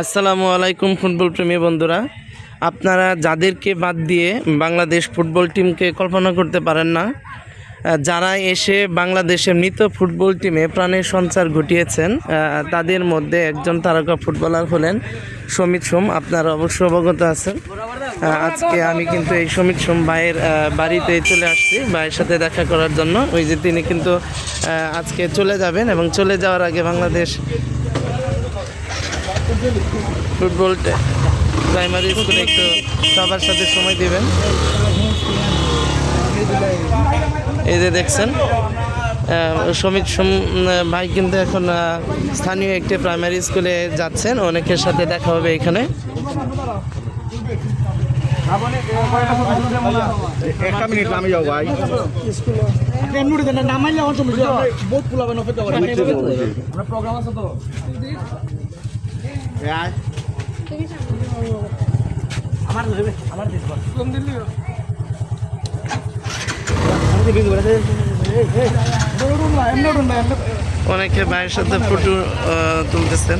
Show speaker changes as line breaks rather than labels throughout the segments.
আসসালামু আলাইকুম ফুটবল প্রেমী বন্ধুরা। আপনারা যাদেরকে বাদ দিয়ে বাংলাদেশ ফুটবল টিমকে কল্পনা করতে পারেন না যারা এসে বাংলাদেশের মৃত ফুটবল টিমে প্রাণের সঞ্চার ঘটিয়েছেন তাদের মধ্যে একজন তারকা ফুটবলার হলেন সমিত সোম। আপনারা অবশ্য অবগত আছেন। আজকে আমি কিন্তু এই সমিত সোম ভাইয়ের বাড়িতে চলে আসছি, ভাইয়ের সাথে দেখা করার জন্য। ওই যে তিনি কিন্তু আজকে চলে যাবেন এবং চলে যাওয়ার আগে বাংলাদেশ ফুটবল প্রাইমারি স্কুলে একটু সবার সাথে সময় দিবেন। এই যে দেখছেন সোম ভাই কিন্তু এখন স্থানীয় একটি প্রাইমারি স্কুলে যাচ্ছেন অনেকের সাথে দেখা হবে এখানে। অনেকে ভাইয়ের সাথে ফটো তুলতেছেন।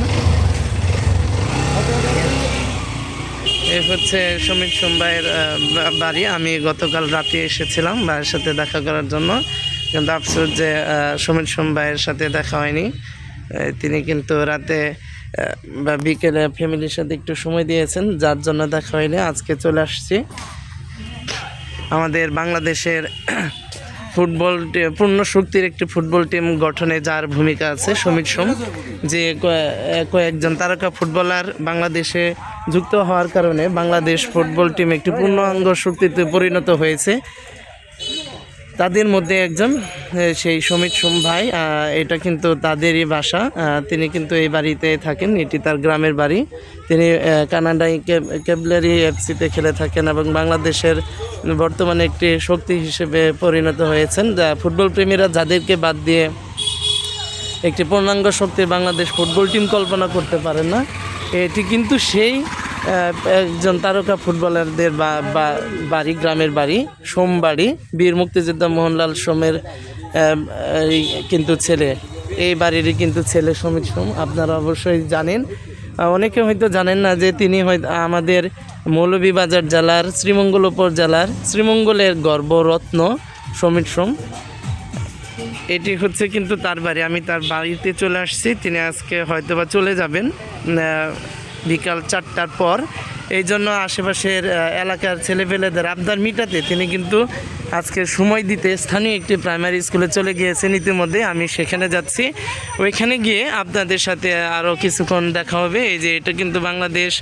এ হচ্ছে সমীর সোম ভাইয়ের আহ, বা- বাড়ি। আমি গতকাল রাতে এসেছিলাম ভাইয়ের সাথে দেখা করার জন্য। কিন্তু আফসোস যে সমীর সোম ভাইয়ের সাথে দেখা হয়নি। তিনি কিন্তু রাতে বা বিকেলে ফ্যামিলির সাথে একটু সময় দিয়েছেন, যার জন্য দেখা হয়নি। আজকে চলে আসছি। আমাদের বাংলাদেশের ফুটবল পূর্ণ শক্তির একটি ফুটবল টিম গঠনে যার ভূমিকা আছে সমিত সোম, যে কয়েকজন তারকা ফুটবলার বাংলাদেশে যুক্ত হওয়ার কারণে বাংলাদেশ ফুটবল টিম একটি পূর্ণাঙ্গ শক্তিতে পরিণত হয়েছে। তাদের মধ্যে একজন সেই সমিত সোম ভাই এটা কিন্তু তাদেরই বাসা। তিনি কিন্তু এই বাড়িতে থাকেন, এটি তার গ্রামের বাড়ি। তিনি কানাডায় ক্যাবলারি এফসিতে খেলে থাকেন এবং বাংলাদেশের বর্তমানে একটি শক্তি হিসেবে পরিণত হয়েছেন। যা ফুটবল প্রেমীরা যাদেরকে বাদ দিয়ে একটি পূর্ণাঙ্গ শক্তি বাংলাদেশ ফুটবল টিম কল্পনা করতে পারেন না, এটি কিন্তু সেই একজন তারকা ফুটবলারদের বা- বাড়ি, গ্রামের বাড়ি সোম বাড়ি বীর মুক্তিযোদ্ধা মোহনলাল সোমের কিন্তু ছেলে, এই বাড়িরই কিন্তু ছেলে সমিত সোম। আপনারা অবশ্যই জানেন। অনেকে হয়তো জানেন না যে তিনি হয়তো আমাদের মৌলভীবাজার জেলার শ্রীমঙ্গল উপজেলার শ্রীমঙ্গলের গর্বরত্ন সমিত সোম। এটি হচ্ছে কিন্তু তার বাড়ি। আমি তার বাড়িতে চলে আসছি। তিনি আজকে হয়তো বা চলে যাবেন। বিকাল চারটার পর। এই জন্য আশেপাশের এলাকার ছেলেপেলেদের আবদার মিটাতে তিনি কিন্তু আজকে সময় দিতে স্থানীয় একটি প্রাইমারি স্কুলে চলে গিয়েছেন। ইতিমধ্যে আমি সেখানে যাচ্ছি। ওইখানে গিয়ে আপনাদের সাথে আরও কিছুক্ষণ দেখা হবে। এই যে এটা কিন্তু বাংলাদেশ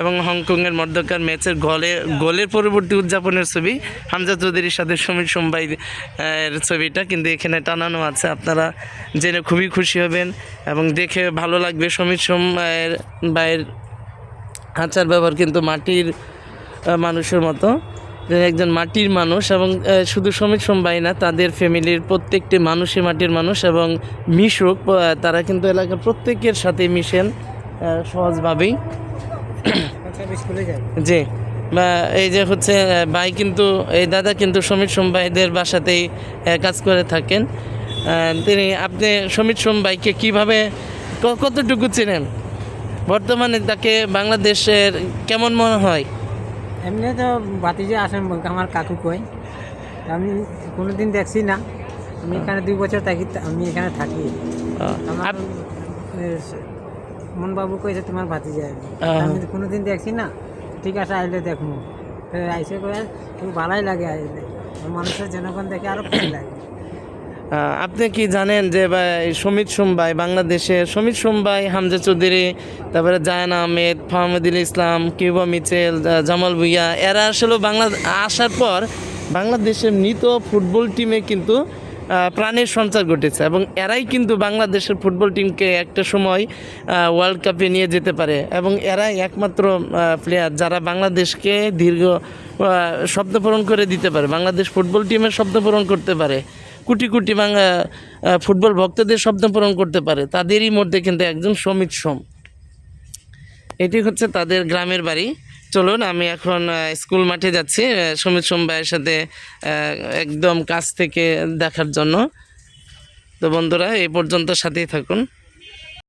এবং হংকংয়ের মধ্যকার ম্যাচের গলে, গোলের পরবর্তী উদযাপনের ছবি। হামজা চৌধুরীর সাথে সমীর সোমবাই এর ছবিটা কিন্তু এখানে টানানো আছে। আপনারা জেনে খুবই খুশি হবেন এবং দেখে ভালো লাগবে। সমীর সোম এর বাইয়ের আচার ব্যবহার কিন্তু মাটির মানুষের মতো। একজন মাটির মানুষ এবং শুধু সমীর সোমবাই না তাদের ফ্যামিলির প্রত্যেকটি মানুষই মাটির মানুষ এবং মিশুক তারা কিন্তু এলাকার প্রত্যেকের সাথে মিশেন সহজভাবেই। জি। বা এই যে হচ্ছে ভাই কিন্তু এই দাদা কিন্তু সমীর সোম ভাইদের বাসাতেই কাজ করে থাকেন। তিনি আপনি সমীর সোম ভাইকে কীভাবে কতটুকু চেনেন? বর্তমানে তাকে বাংলাদেশের কেমন মনে হয়?
এমনি তো বাতিজে আসেন আমার কাকু কই আমি কোনোদিন দেখছি না। আমি এখানে দুই বছর থাকি আমি এখানে থাকি। আমার মনবাবু কইছে তোমার ভাতিজা। আমি তো কোনোদিন দেখছি না ঠিক আছে আইলে দেখব আইসে কয়ে খুব ভালোই লাগে আইলে। মানুষের জনগণ দেখে আরও ভালো লাগে।
আপনি কি জানেন যে ভাই সমিত সোমবাই বাংলাদেশের সমিত সোমবাই হামজা চৌধুরী তারপরে জায়ান আহমেদ ফাহমুদুল ইসলাম কিউবা মিচেল জামাল ভুইয়া এরা আসলে বাংলা আসার পর বাংলাদেশের মৃত ফুটবল টিমে কিন্তু প্রাণের সঞ্চার ঘটেছে এবং এরাই কিন্তু বাংলাদেশের ফুটবল টিমকে একটা সময় ওয়ার্ল্ড কাপে নিয়ে যেতে পারে এবং এরাই একমাত্র প্লেয়ার যারা বাংলাদেশকে দীর্ঘ আহ, শব্দপূরণ করে দিতে পারে বাংলাদেশ ফুটবল টিমের শব্দপূরণ করতে পারে। কোটি কোটি বাংলা ফুটবল ভক্তদের শব্দ পূরণ করতে পারে। তাদেরই মধ্যে কিন্তু একজন সমিত সোম। এটি হচ্ছে তাদের গ্রামের বাড়ি। চলুন, আমি এখন স্কুল মাঠে যাচ্ছি সমিত সোম ভাইয়ের সাথে একদম কাছ থেকে দেখার জন্য। তো বন্ধুরা, এই পর্যন্ত সাথেই থাকুন।